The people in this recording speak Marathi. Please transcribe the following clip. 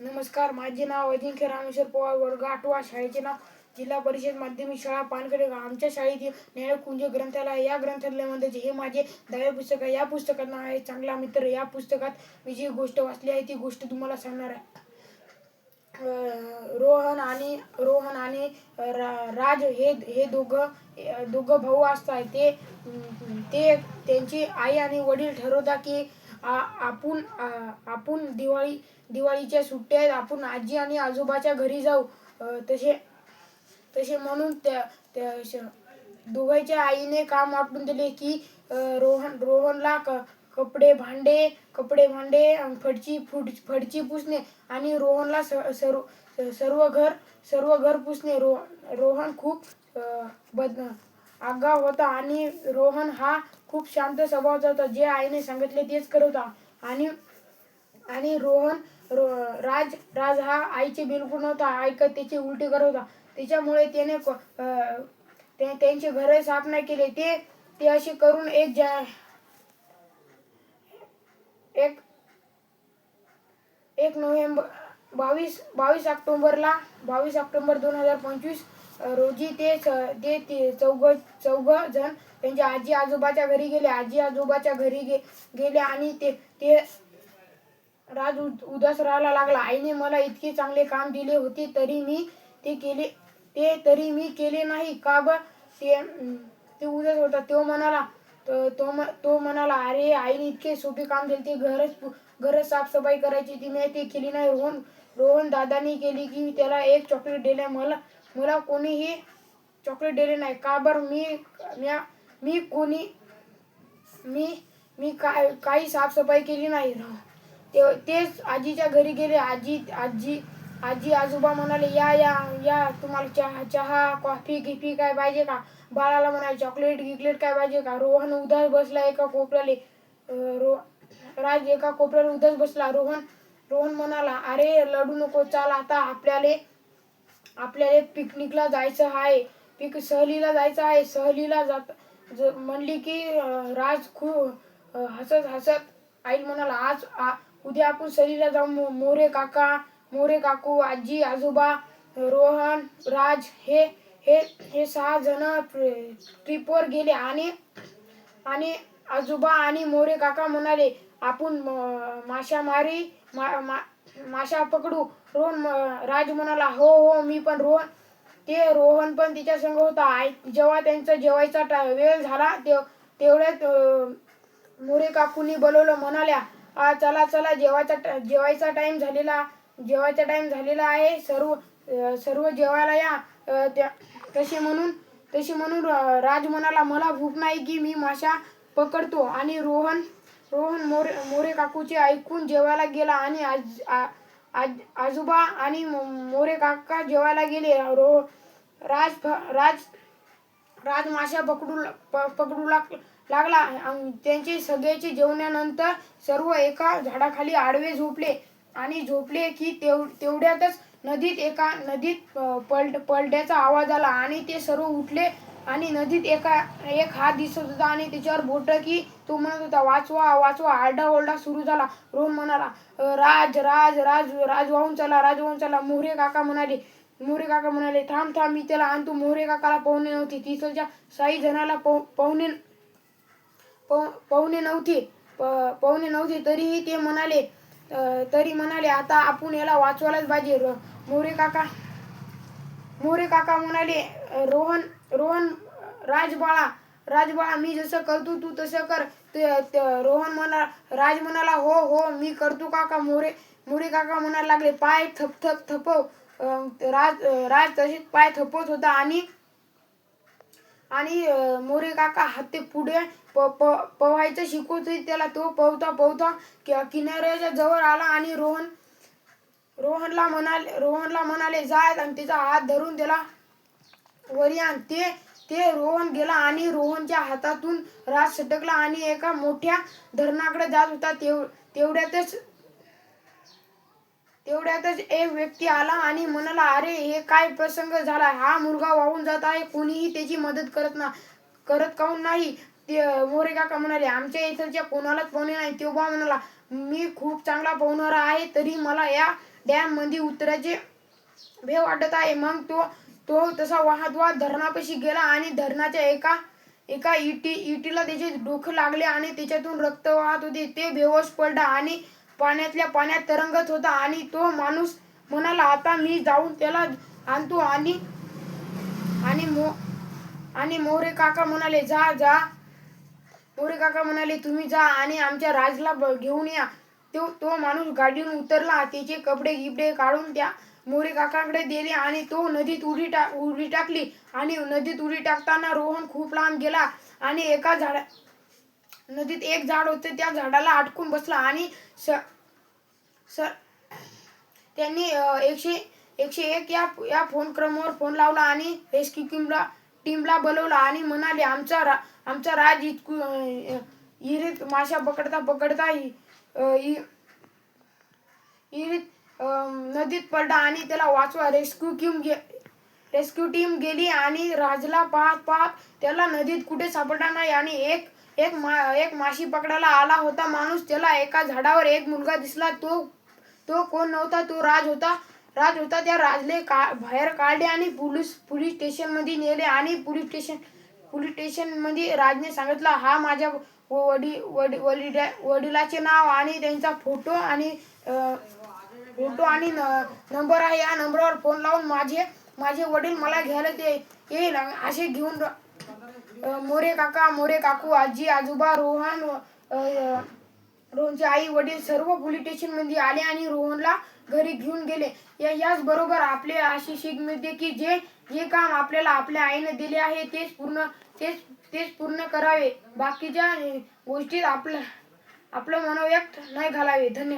नमस्कार माझे नाव अजिंक्य रामेश्वर पवार वर्ग आठवा शाळेचे नाव जिल्हा परिषद माध्यमिक शाळा पानकडे आमच्या शाळेतील ज्ञानकुंज ग्रंथालय या ग्रंथालयामध्ये जे हे माझे दहावे पुस्तक आहे या पुस्तकात नाव आहे चांगला मित्र. या पुस्तकात मी जी गोष्ट वाचली आहे ती गोष्ट तुम्हाला सांगणार आहे. रोहन आणि रोहन आणि रा- राज हे हे दोघं दोघं भाऊ असतात. ते ते त्यांची आई आणि वडील ठरवतात की आपण आपण दिवाळी दिवाळीच्या सुट्ट्यात आपण आजी आणि आजोबाच्या घरी जाऊ. तसे तसे म्हणून त्या त्या श- दोघांच्या आईने काम वाटून दिले की रोहन रोहनला क कपडे भांडे कपडे भांडे फडची फुड फडची पुसणे आणि रोहनला स- सर्व सर्व घर सर्व घर पुसणे. रो रोहन खूप बद आगाव होता आणि रोहन हा खूप शांत स्वभावाचा होता. जे आईने सांगितले तेच करत होता. आणि आणि रोहन रो राज राज हा आईचे बिलकुल नव्हता ऐकत त्याची उलटी करत होता. त्याच्यामुळे त्याने ते त्यांचे घर साफ नाही केले. ते ते असे करून एक जा एक एक नोव्हेंबर बावीस बावीस ऑक्टोबरला बावीस ऑक्टोबर दोन हजार पंचवीस रोजी ते ते ते चौघ चौघ जण त्यांच्या आजी आजोबाच्या घरी गेले. आजी आजोबाच्या घरी गे गेले आणि ते ते राज उद- उदास राहायला लागला. आईने मला इतके चांगले काम दिले होते तरी मी ते केले ते तरी मी केले नाही. का ब? ते ते उदास होता. तो म्हणाला तो तो म- तो म्हणाला अरे आईने इतके सोपे काम दिले. ते घरच घरच साफसफाई करायची. ती मी ते केली नाही. रोहन रोहन दादानी केली की त्याला एक चॉकलेट दिले मला मला कोणीही चॉकलेट दिले नाही. का बरं मी म्या- मी कोणी मी मी काय काही साफसफाई केली नाही. ते तेच आजीच्या घरी गेले. आजी आजी आजी आजोबा म्हणाले या या या तुम्हाला चहा चहा कॉफी गिफी काय पाहिजे का? बाळाला म्हणाले चॉकलेट गिकलेट काय पाहिजे का? रोहन उदास बसला एका कोपऱ्याले. रो राज एका कोपऱ्याला उदास बसला. रोहन रोहन म्हणाला अरे लढू नको चाल आता आपल्याला. आपल्याला पिकनिकला जायचं आहे. पिक सहलीला जायचं आहे. सहलीला जात म्हणली की राज खूप हसत हसत आई म्हणाला आज आ- उद्या आपण सहलीला जाऊ. मोरे काका मोरे काकू आजी आजोबा रोहन राज हे हे हे सहा जण ट्रिपवर गेले आणि आणि आजोबा आणि मोरे काका म्हणाले आपण माशामारी मा- मा- माशा पकडू. रोहन राज म्हणाला हो हो मी पण रोहन. ते रोहन पण तिच्या संग होता. आई जेव्हा त्यांचा जेवायचा वेळ झाला ते तेवढ्यात मोरे काकूंनी बोलवलं म्हणाल्या "आ, चला चला जेवायचा जेवायचा टाइम झालेला जेवायचा टाइम झालेला आहे. सर्व सर्व जेवायला या. त्या तसे म्हणून तसे म्हणून राज म्हणाला मला भूक नाही की मी माशा पकडतो. आणि रोहन रोहन मोरे मोरे काकूचे ऐकून जेवायला गेला आणि आज आ- आज आजोबा आणि मोरे काका जेवायला गेले. रो राज राज राज माशा पकडू प- पकडू लाग लागला. त्यांचे सगळ्याचे जेवणानंतर सर्व एका झाडाखाली आडवे झोपले. आणि झोपले की तेव तेवढ्यातच नदीत एका नदीत पलट पलट्याचा आवाज आला. आणि ते सर्व उठले. आणि नदीत एका एक हात दिसत होता आणि त्याच्यावर बोट की तो म्हणत होता वाचवा वाचवा आरडा ओरडा सुरू झाला. रोहन म्हणाला राज राज राज राज वाहून चला राज वाहून चला. मोहरे काका म्हणाले मोरे काका म्हणाले थांब थांब मी त्याला आणतो. मोहरे काकाला पाहुणे नव्हती. तिसरच्या साई जणाला पाहुणे पाहु- पाहुणे नव्हते. प- पाहुणे नव्हते. तरीही ते म्हणाले तरी म्हणाले आता आपण याला वाचवायलाच पाहिजे. र- मोरे काका मोरे काका म्हणाले रोहन रोहन राजबाळा राजबाळा मी जसं करतो तू तसं कर. रोहन म्हणा राज म्हणाला हो हो मी करतो काका मोरे मोरे काका म्हणायला लागले पाय थप थप थपव राज राज तसेच पाय थपवत होता आणि आणि मोरे काका हाते पुढे प प पवायचं शिकवत होते त्याला तो पवता पवता किनाऱ्याच्या जवळ आला आणि रोहन रोहनला म्हणाले रोहनला म्हणाले जाय आणि त्याचा हात धरून त्याला वरी ते ते रोहन गेला आणि रोहनच्या हातातून राज सटकला आणि एका मोठ्या धरणाकडे जात होता. तेव तेवढ्यातच तेवढ्यातच एक व्यक्ती आला आणि म्हणाला अरे हे काय प्रसंग झाला? हा मुलगा वाहून जात आहे. कोणीही त्याची मदत करत ना करत काहून नाही? ते मोरे काका म्हणाले आमच्या इथलच्या कोणालाच पाहुणे नाही. तेव्हा म्हणाला मी खूप चांगला पाहुणारा आहे तरी मला या डॅममध्ये उतरायचे भे वाटत आहे. मग तो तो तसा वाहत वाहत धरणापाशी गेला आणि धरणाच्या एका एका इटी इटीला त्याचे डोकं लागले आणि त्याच्यातून रक्त वाहत होते. ते बेहोश पडला आणि पाण्यातल्या पाण्यात तरंगत होता आणि तो माणूस म्हणाला आता मी जाऊन त्याला आणतो. आणि आणि मो आणि मोरे काका म्हणाले जा जा. मोरे काका म्हणाले तुम्ही जा आणि आमच्या राजला ब- घेऊन या. तो तो माणूस गाडीहून उतरला त्याचे कपडे गिपडे काढून त्या मोरे काकाकडे दिले आणि तो नदीत उडी टा उडी टाकली. आणि नदीत उडी टाकताना रोहन खूप लांब गेला आणि एका झाडा नदीत एक झाड होते त्या झाडाला अटकून बसला आणि स स त्यांनी एकशे एकशे एक या या फोन क्रमावर फोन लावला आणि रेस्क्यू टीमला टीमला बोलवला आणि म्हणाले आमचा रा आमचा राज इतकू इरीत माशा पकडता पकडता विहिरीत नदीत पडला आणि त्याला वाचवा. रेस्क्यू टीम गे रेस्क्यू टीम गेली आणि राजला पाहत पाहत त्याला नदीत कुठे सापडला नाही आणि एक एक मा एक माशी पकडायला आला होता. माणूस त्याला एका झाडावर एक मुलगा दिसला. तो तो कोण नव्हता? तो राज होता. राज होता. त्या राजले का बाहेर काढले आणि पोलीस पोलीस स्टेशनमध्ये नेले आणि पोलीस स्टेशन पोलीस स्टेशनमध्ये राजने सांगितलं हा माझ्या वडी वडी वडिला वडिलाचे नाव आणि त्यांचा फोटो आणि फोटो आणि न- नंबर आहे. या नंबरवर फोन लावून माझे माझे वडील मला घ्यायला ते येईल. असे घेऊन र- मोरे काका मोरे काकू आजी आजोबा रोहन रोहनचे आई वडील सर्व पोलीस स्टेशनमध्ये आले आणि रोहनला घरी घेऊन गेले. या याच बरोबर आपले अशी शिक मिळते की जे जे काम आपल्याला आपल्या आईने दिले आहे तेच पूर्ण तेच तेच पूर्ण करावे. बाकीच्या गोष्टीत आपलं आपलं मनोव्यक्त नाही घालावे. धन्यवाद.